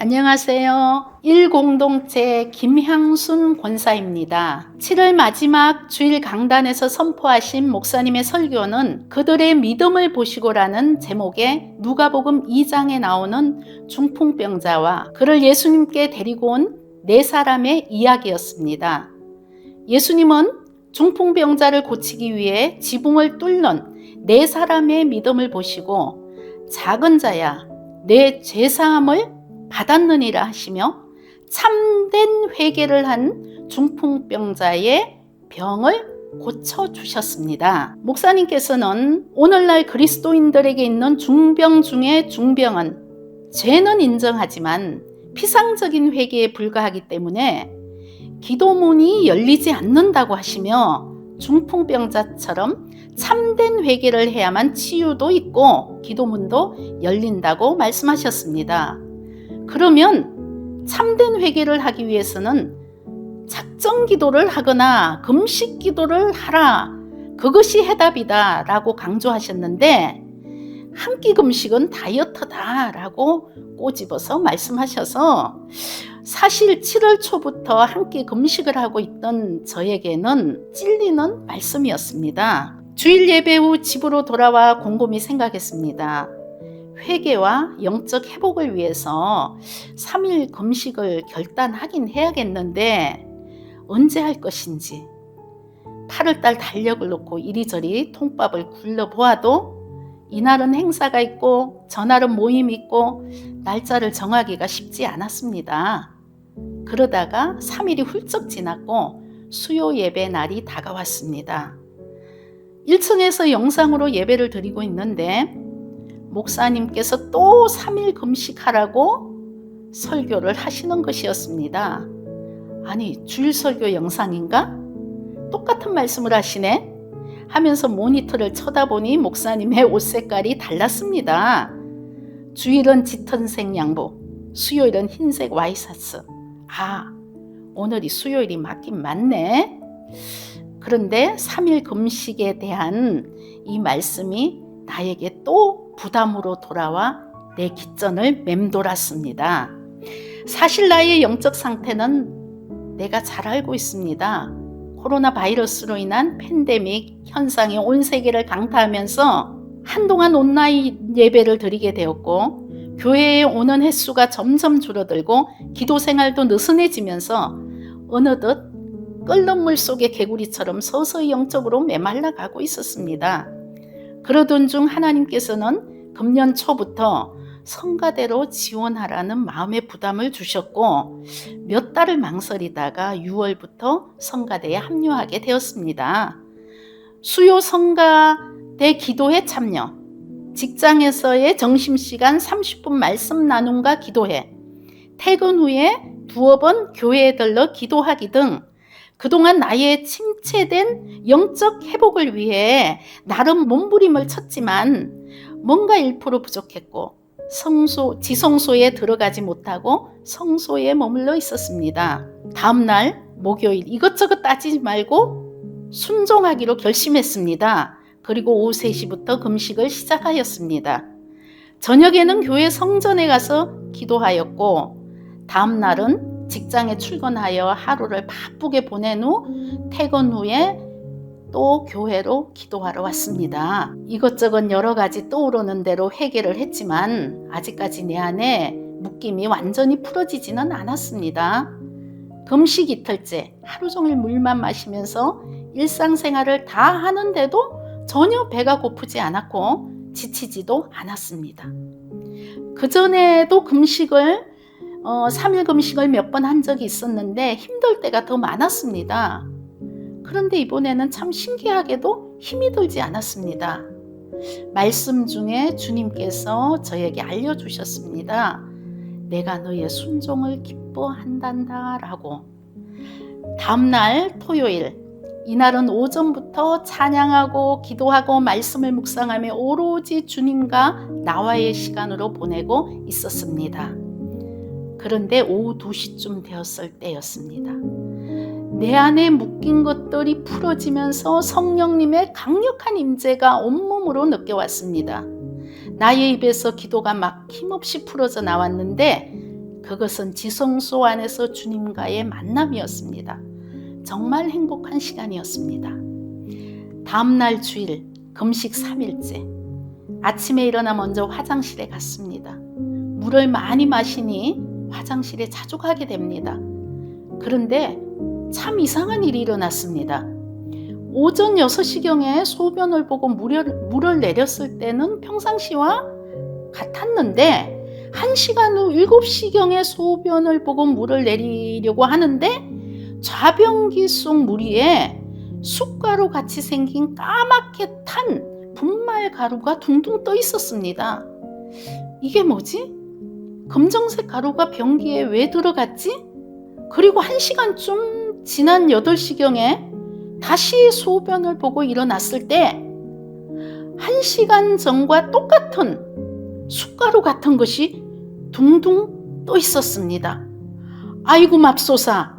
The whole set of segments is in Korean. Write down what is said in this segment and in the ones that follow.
안녕하세요. 일공동체 김향순 권사입니다. 7월 마지막 주일 강단에서 선포하신 목사님의 설교는 그들의 믿음을 보시고라는 제목의 누가복음 2장에 나오는 중풍병자와 그를 예수님께 데리고 온 네 사람의 이야기였습니다. 예수님은 중풍병자를 고치기 위해 지붕을 뚫는 네 사람의 믿음을 보시고 작은 자야 내 죄사함을 받았느니라 하시며 참된 회개를 한 중풍병자의 병을 고쳐 주셨습니다. 목사님께서는 오늘날 그리스도인들에게 있는 중병 중에 중병은 죄는 인정하지만 피상적인 회개에 불과하기 때문에 기도문이 열리지 않는다고 하시며 중풍병자처럼 참된 회개를 해야만 치유도 있고 기도문도 열린다고 말씀하셨습니다. 그러면 참된 회개를 하기 위해서는 작정 기도를 하거나 금식 기도를 하라. 그것이 해답이다. 라고 강조하셨는데, 한 끼 금식은 다이어트다. 라고 꼬집어서 말씀하셔서, 사실 7월 초부터 한 끼 금식을 하고 있던 저에게는 찔리는 말씀이었습니다. 주일 예배 후 집으로 돌아와 곰곰이 생각했습니다. 회개와 영적 회복을 위해서 3일 금식을 결단하긴 해야겠는데 언제 할 것인지 8월달 달력을 놓고 이리저리 통밥을 굴려보아도 이날은 행사가 있고 저날은 모임이 있고 날짜를 정하기가 쉽지 않았습니다. 그러다가 3일이 훌쩍 지났고 수요 예배 날이 다가왔습니다. 1층에서 영상으로 예배를 드리고 있는데 목사님께서 또 3일 금식하라고 설교를 하시는 것이었습니다. 아니, 주일 설교 영상인가? 똑같은 말씀을 하시네? 하면서 모니터를 쳐다보니 목사님의 옷 색깔이 달랐습니다. 주일은 짙은색 양복, 수요일은 흰색 와이셔츠. 아, 오늘이 수요일이 맞긴 맞네. 그런데 3일 금식에 대한 이 말씀이 나에게 또 부담으로 돌아와 내 기전을 맴돌았습니다. 사실 나의 영적 상태는 내가 잘 알고 있습니다. 코로나 바이러스로 인한 팬데믹 현상이 온 세계를 강타하면서 한동안 온라인 예배를 드리게 되었고, 교회에 오는 횟수가 점점 줄어들고, 기도 생활도 느슨해지면서 어느덧 끓는 물 속의 개구리처럼 서서히 영적으로 메말라 가고 있었습니다. 그러던 중 하나님께서는 금년 초부터 성가대로 지원하라는 마음의 부담을 주셨고 몇 달을 망설이다가 6월부터 성가대에 합류하게 되었습니다. 수요 성가대 기도회 참여, 직장에서의 점심시간 30분 말씀 나눔과 기도회, 퇴근 후에 두어 번 교회에 들러 기도하기 등 그동안 나의 침체된 영적 회복을 위해 나름 몸부림을 쳤지만 뭔가 1% 부족했고 성소, 지성소에 들어가지 못하고 성소에 머물러 있었습니다. 다음날 목요일 이것저것 따지지 말고 순종하기로 결심했습니다. 그리고 오후 3시부터 금식을 시작하였습니다. 저녁에는 교회 성전에 가서 기도하였고 다음날은 직장에 출근하여 하루를 바쁘게 보낸 후 퇴근 후에 또 교회로 기도하러 왔습니다. 이것저것 여러 가지 떠오르는 대로 회개를 했지만 아직까지 내 안에 묶임이 완전히 풀어지지는 않았습니다. 금식 이틀째 하루 종일 물만 마시면서 일상생활을 다 하는데도 전혀 배가 고프지 않았고 지치지도 않았습니다. 그 전에도 금식을 어, 3일 금식을 몇 번 한 적이 있었는데 힘들 때가 더 많았습니다. 그런데 이번에는 참 신기하게도 힘이 들지 않았습니다. 말씀 중에 주님께서 저에게 알려주셨습니다. 내가 너의 순종을 기뻐한단다 라고. 다음날 토요일, 이날은 오전부터 찬양하고 기도하고 말씀을 묵상하며 오로지 주님과 나와의 시간으로 보내고 있었습니다. 그런데 오후 2시쯤 되었을 때였습니다. 내 안에 묶인 것들이 풀어지면서 성령님의 강력한 임재가 온몸으로 느껴왔습니다. 나의 입에서 기도가 막 힘없이 풀어져 나왔는데 그것은 지성소 안에서 주님과의 만남이었습니다. 정말 행복한 시간이었습니다. 다음날 주일 금식 3일째 아침에 일어나 먼저 화장실에 갔습니다. 물을 많이 마시니 화장실에 자주 가게 됩니다. 그런데 참 이상한 일이 일어났습니다. 오전 6시경에 소변을 보고 물을, 물을 내렸을 때는 평상시와 같았는데 1시간 후 7시경에 소변을 보고 물을 내리려고 하는데 좌변기 속물 위에 숯가루 같이 생긴 까맣게 탄 분말 가루가 둥둥 떠 있었습니다. 이게 뭐지? 검정색 가루가 변기에 왜 들어갔지? 그리고 한 시간쯤 지난 8시경에 다시 소변을 보고 일어났을 때 한 시간 전과 똑같은 숟가루 같은 것이 둥둥 떠 있었습니다. 아이고 맙소사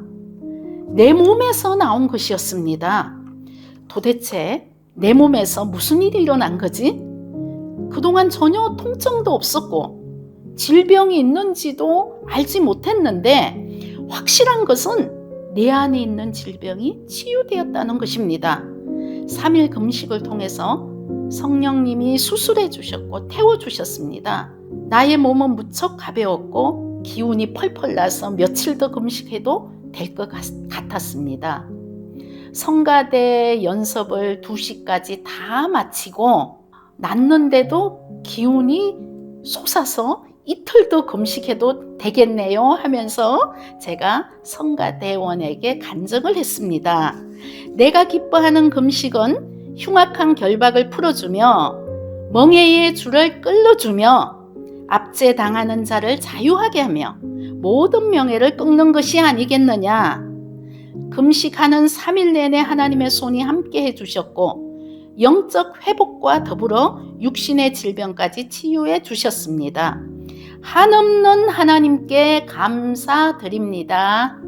내 몸에서 나온 것이었습니다. 도대체 내 몸에서 무슨 일이 일어난 거지? 그동안 전혀 통증도 없었고 질병이 있는지도 알지 못했는데 확실한 것은 내 안에 있는 질병이 치유되었다는 것입니다. 3일 금식을 통해서 성령님이 수술해 주셨고 태워 주셨습니다. 나의 몸은 무척 가벼웠고 기운이 펄펄 나서 며칠 더 금식해도 될 것 같았습니다. 성가대 연습을 2시까지 다 마치고 났는데도 기운이 솟아서 이틀 더 금식해도 되겠네요 하면서 제가 성가대원에게 간증을 했습니다. 내가 기뻐하는 금식은 흉악한 결박을 풀어주며 멍에의 줄을 끌어주며 압제당하는 자를 자유하게 하며 모든 명예를 끊는 것이 아니겠느냐. 금식하는 3일 내내 하나님의 손이 함께 해주셨고 영적 회복과 더불어 육신의 질병까지 치유해 주셨습니다. 한없는 하나님께 감사드립니다.